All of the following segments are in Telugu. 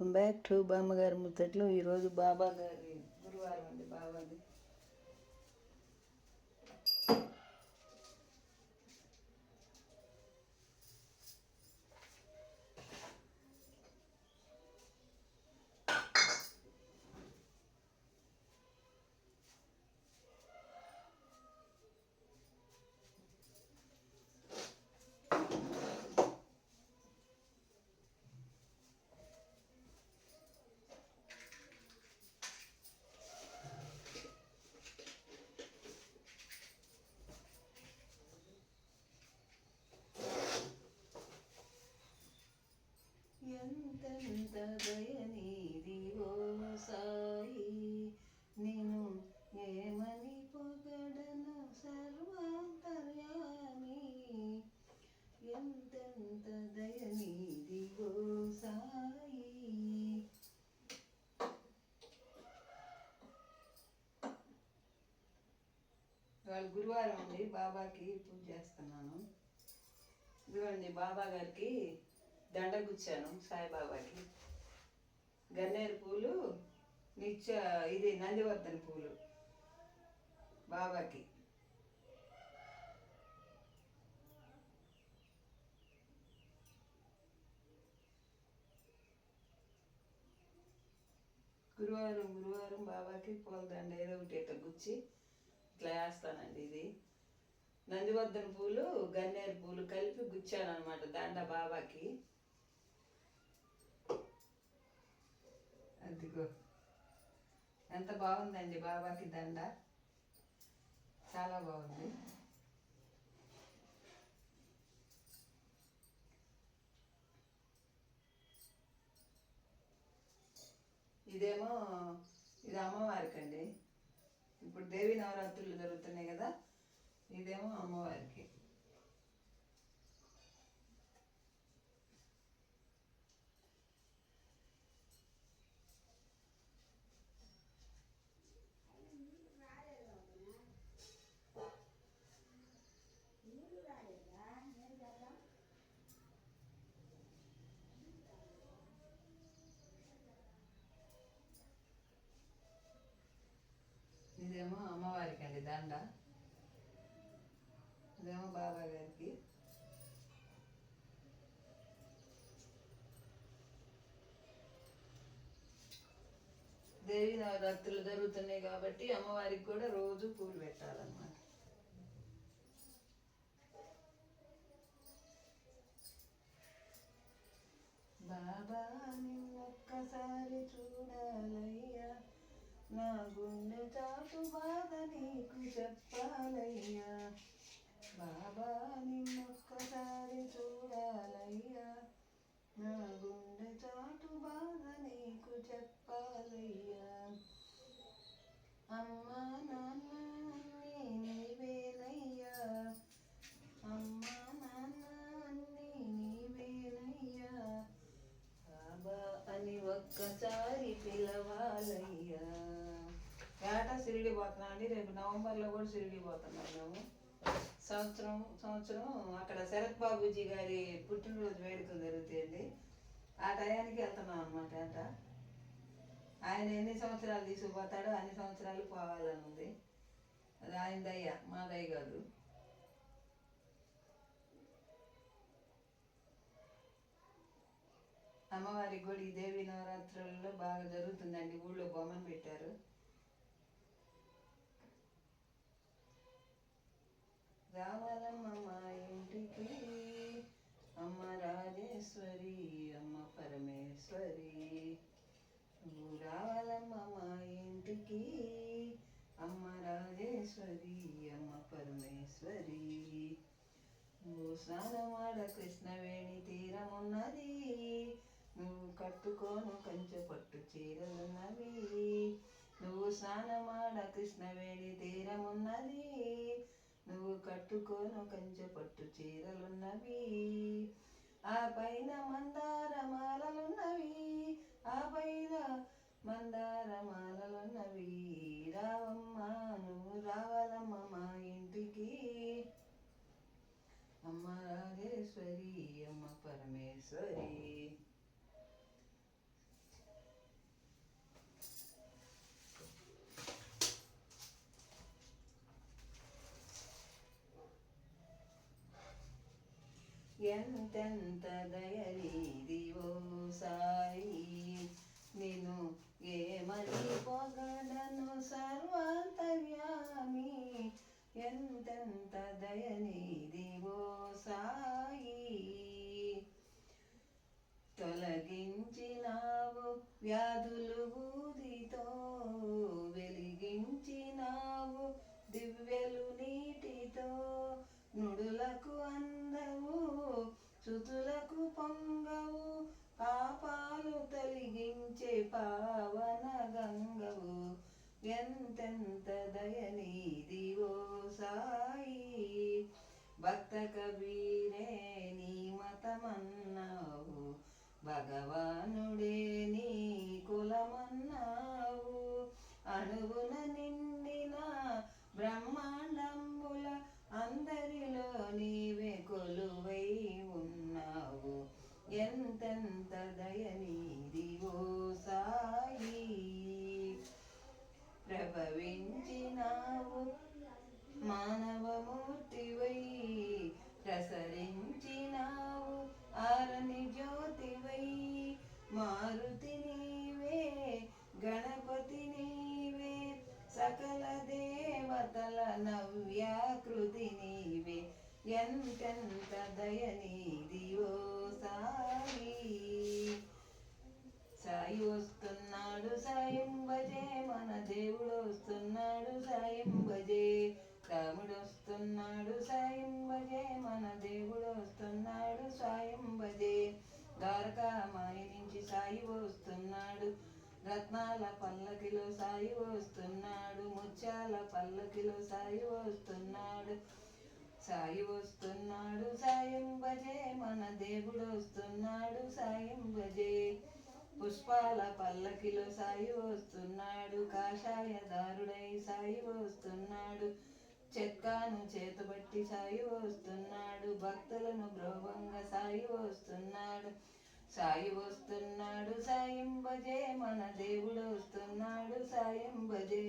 వెల్కమ్ బ్యాక్ టు బామ్మగారి ముచ్చట్లు. ఈరోజు బాబా గారి గురువారం అండి బాబాది. ఎంతెంత దయనీదివో సాయి నేను ఏమని పొగడను సర్వాంతర్యామి? ఎంతెంత దయనీదివో సాయి ఇవాళ గురువారం అండి బాబాకి పూజ చేస్తున్నాను. ఇదిగోండి బాబా గారికి దండ గుచ్చాను సాయిబాబాకి. గన్నేరు పూలు నిత్య ఇది నందివర్ధన పూలు బాబాకి. గురువారం గురువారం బాబాకి పూలదండ ఏదో ఒకటి ఇట్లా గుచ్చి ఇట్లా వేస్తానండి ఇది. నందివర్ధన పూలు గన్నేరు పూలు కలిపి గుచ్చాను అనమాట దండ బాబాకి. ఇదిగో ఎంత బాగుందండి బాబాకి దండ? చాలా బాగుంది. ఇదేమో ఇది అమ్మవారికి అండి ఇప్పుడు దేవి నవరాత్రులు జరుగుతున్నాయి కదా ఇదేమో అమ్మవారికి. ఇదేమో అమ్మవారికి అండి దండ. ఇదేమో బాబా గారికి దేవి నవరాత్రులు జరుగుతున్నాయి కాబట్టి అమ్మవారికి కూడా రోజు పూలు పెట్టాలన్నమాట. బాబా ఒక్కసారి చూడాలయ్యా. నా గుండె చాటు బాధ నీకు చెప్పాలయ్యా. బాబా నిన్నొక్కసారి చూడాలయ్యా. నా గుండె చాటు బాధ నీకు చెప్పాలయ్యా. అమ్మా నాన్న రేపు నవంబర్లో కూడా షిరిడి పోతున్నాం మేము. సంవత్సరం సంవత్సరం అక్కడ శరత్ బాబూజీ గారి పుట్టినరోజు వేడుకలు జరుగుతాయండి. ఆ టయానికి వెళ్తున్నాం అనమాట ఏట ఆయన ఎన్ని సంవత్సరాలు తీసుకుపోతాడో అన్ని సంవత్సరాలు పోవాలని ఉంది. అది ఆయన దయ్య మా దయ్య కాదు. అమ్మవారి గుడి దేవి నవరాత్రులలో బాగా జరుగుతుందండి. ఊళ్ళో బొమ్మను పెట్టారు. రావాలమ్మ మా ఇంటికి. అమ్మ రాజేశ్వరి అమ్మ పరమేశ్వరి. నువ్వు రావాలమ్మ మా ఇంటికి. అమ్మ రాజేశ్వరి అమ్మ పరమేశ్వరి. నువ్వు స్నానమాడ కృష్ణవేణి తీరమున్నది నువ్వు కట్టుకోను కంచె పట్టు చీరలున్నవి నువ్వు స్నానమాడ కృష్ణవేణి తీరమున్నది నువ్వు కట్టుకోను కంచె పట్టు చీరలున్నవి. ఆ పైన మందార మాలలున్నవి ఆ పైన మందార మాలలున్నవి రావమ్మ నువ్వు రావాలమ్మ మా ఇంటికి. అమ్మ రాజేశ్వరి అమ్మ పరమేశ్వరి. ఎంతెంత దయనీదివో సాయి. నేను ఏమని పొగడను సర్వాంతర్యామి? ఎంతెంత దయనీదివో సాయి. తొలగించినావు వ్యాధులు పొంగవు పాపాలు తొలగించే పావన గంగవు. ఎంతెంత దయనీదివో సాయి భక్త కబీరే నీ సాయం భజే మన దేవుడు వస్తున్నాడు సాయం భజే రాముడు వస్తున్నాడు సాయం భజే మన దేవుడు వస్తున్నాడు సాయం భజే ద్వారకామాయి నుంచి సాయి వస్తున్నాడు రత్నాల పల్లకిలో సాయి వస్తున్నాడు ముత్యాల పల్లకిలో సాయి వస్తున్నాడు. సాయి వస్తున్నాడు సాయం భజే మన దేవుడు వస్తున్నాడు సాయం భజే పుష్పాల పల్లకిలో సాయి వస్తున్నాడు కాషాయదారుడై సాయి వస్తున్నాడు చెక్కాను చేతబట్టి సాయి వస్తున్నాడు భక్తులను బ్రోవంగా సాయి వస్తున్నాడు సాయి వస్తున్నాడు సాయింబజే మన దేవుడు వస్తున్నాడు సాయింబజే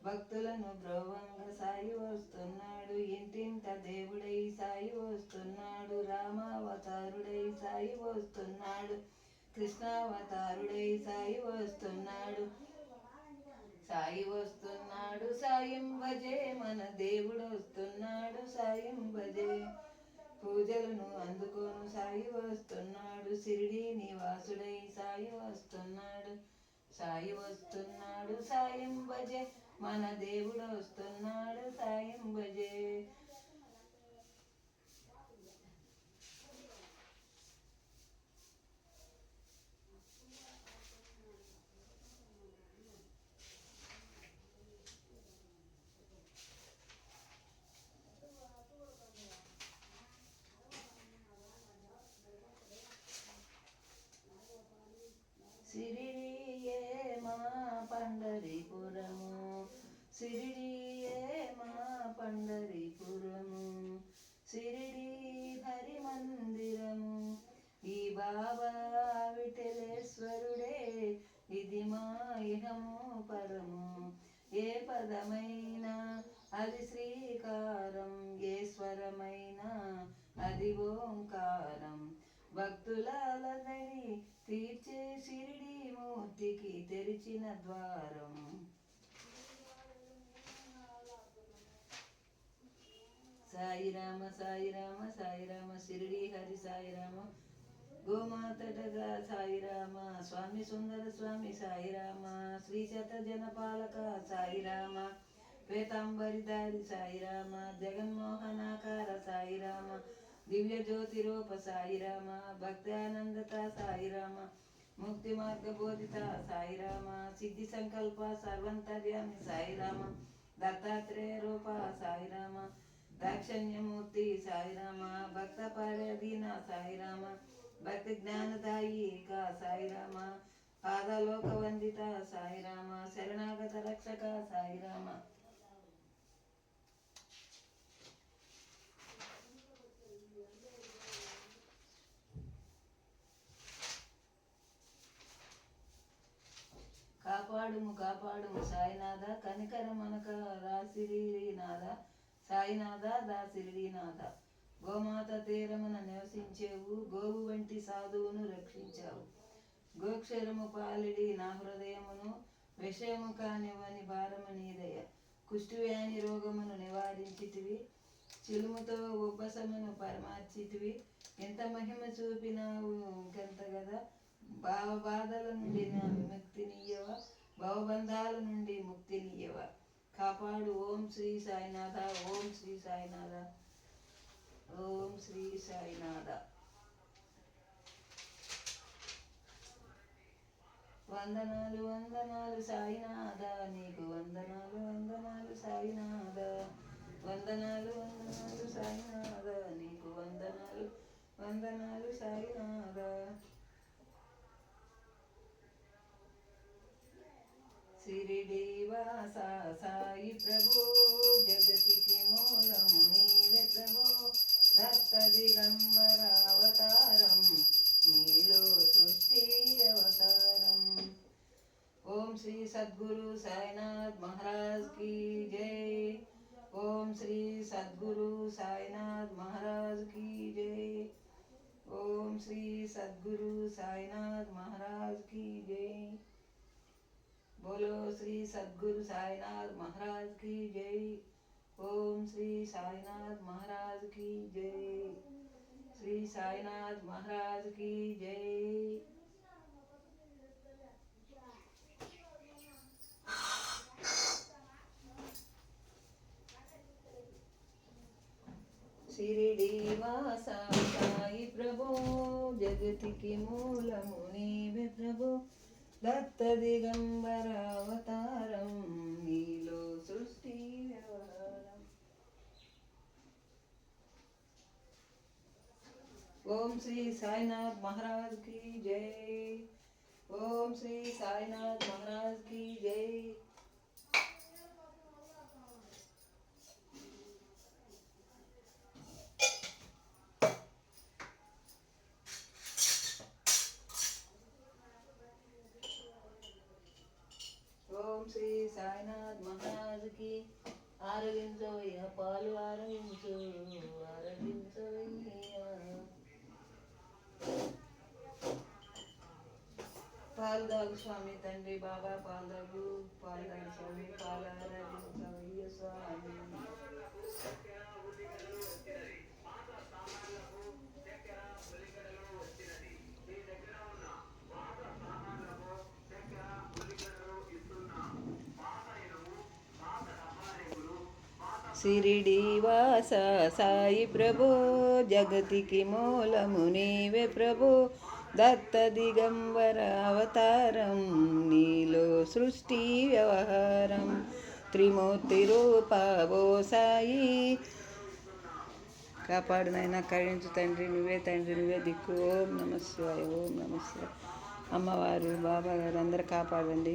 భక్తులను బ్రోవంగా సాయి వస్తున్నాడు ఇంటింట దేవుడై సాయి వస్తున్నాడు రామావతారుడై సాయి వస్తున్నాడు. కృష్ణావతారుడై సాయి వస్తున్నాడు. సాయి వస్తున్నాడు సాయం భజే మన దేవుడు వస్తున్నాడు సాయం భజే పూజలను అందుకోను సాయి వస్తున్నాడు సిరిడి నివాసుడై సాయి వస్తున్నాడు సాయి వస్తున్నాడు సాయం భజే మన దేవుడు వస్తున్నాడు సాయం భజే సిరిడియే మా పండరిపురము సిరిడియే మా పండరిపురము సిరిడి హరి మందిరము ఈ బాబా విఠలేశ్వరుడే ఇది మా ఇహము పరము. ఏ పదమైనా అది శ్రీకారం ఏ స్వరమైనా అది ఓంకారం. భక్తులాలని తీర్చే షిరిడి మూర్తికి తెరిచిన ద్వారం. సాయి రామ సాయి రామ సాయి రామ షిరిడి హరి సాయి రామ గోమాతటగా సాయి రామ స్వామి సుందర స్వామి సాయి రామ శ్రీ శత జనపాలక సాయి రామ శ్వేతాంబరిదారి సాయి రామ జగన్మోహనాకార సాయి రామ దివ్య జ్యోతి రూప సాయిరామ భక్తానందత సాయిరామ ముక్తి మార్గ బోధిత సాయిరామ సిద్ధి సంకల్ప సర్వంతర్యామి సాయిరామ దత్తాత్రేయ రూప సాయిరామ దాక్షణ్యమూర్తి సాయిరామ భక్త పరాధీన సాయిరామ భక్తి జ్ఞానదాయి కా పాదలోక వందిత సాయిరామ శరణాగత రక్షక సాయిరామ కాపాడుము కాపాడుము. సాయినాథ కనికర మనక రాసిరినాథ సాయినాథ దాసిరినాథ. గోమాత తీరమున నివసించేవు గోవు వంటి సాధువును రక్షించావు. గోక్షరము పాలిడి నా హృదయమును విషయము కానివ్వని భారము నీదయ. కుష్టివ్యాని రోగమును నివారించితివి చిలుముతో ఉబ్బసమును పరమార్చితివి. ఎంత మహిమ చూపినావు ఇంకెంత కదా భావబాధల నుండి నా విముక్తినియ్యవ భవబంధాల నుండి ముక్తినియ్యవ కాపాడు. ఓం శ్రీ సాయినాథ. ఓం శ్రీ సాయినాథ. ఓం శ్రీ సాయినాథ. వందనాలు వందనాలు సాయినాథ. నీకు వందనాలు వందనాలు సాయినాథ. వందనాలు వందనాలు సాయినాథ. నీకు వందనాలు వందనాలు సాయినాథ. శిరిడీవాస సాయి ప్రభు జగతికి మూలం నీవే ప్రభు. భక్త దిగంబరావతారం నీలో సృష్టి అవతారం. ఓం శ్రీ సద్గురు సాయినాథ్ మహారాజ్కి జై. ఓం శ్రీ సద్గురు సాయినాథ్ మహారాజ్కి జై. ఓం శ్రీ సద్గురు సాయినాథ్ మహారాజ్కి జై. बोलो श्री सदगुरु साईनाथ महाराज की जय। ओम श्री साईनाथ महाराज की जय। श्री साईनाथ महाराज की जय। शिरडीवासा साई प्रभो, जगति मूल मुनि प्रभो। दत्त नीलो सृष्टि ओम श्री साईनाथ महाराज की जय। ओम श्री साईनाथ महाराज పాలు దాగు స్వామి తండ్రి బాబా పాలు దాగు పాలు దాగు స్వామి. పాలు ఆరాధించవయ్య స్వామి సిరిడివాస సాయి ప్రభు జగతికి మూలము నీవే ప్రభు. దత్త దిగంబర అవతారం నీలో సృష్టి వ్యవహారం త్రిమూర్తి రూప సాయి కాపాడు నాయన కరుణించు తండ్రి నువ్వే తండ్రి నువ్వే దిక్కు. ఓం నమస్వాయ ఓం నమస్వాయ అమ్మవారు బాబా గారు అందరు కాపాడండి.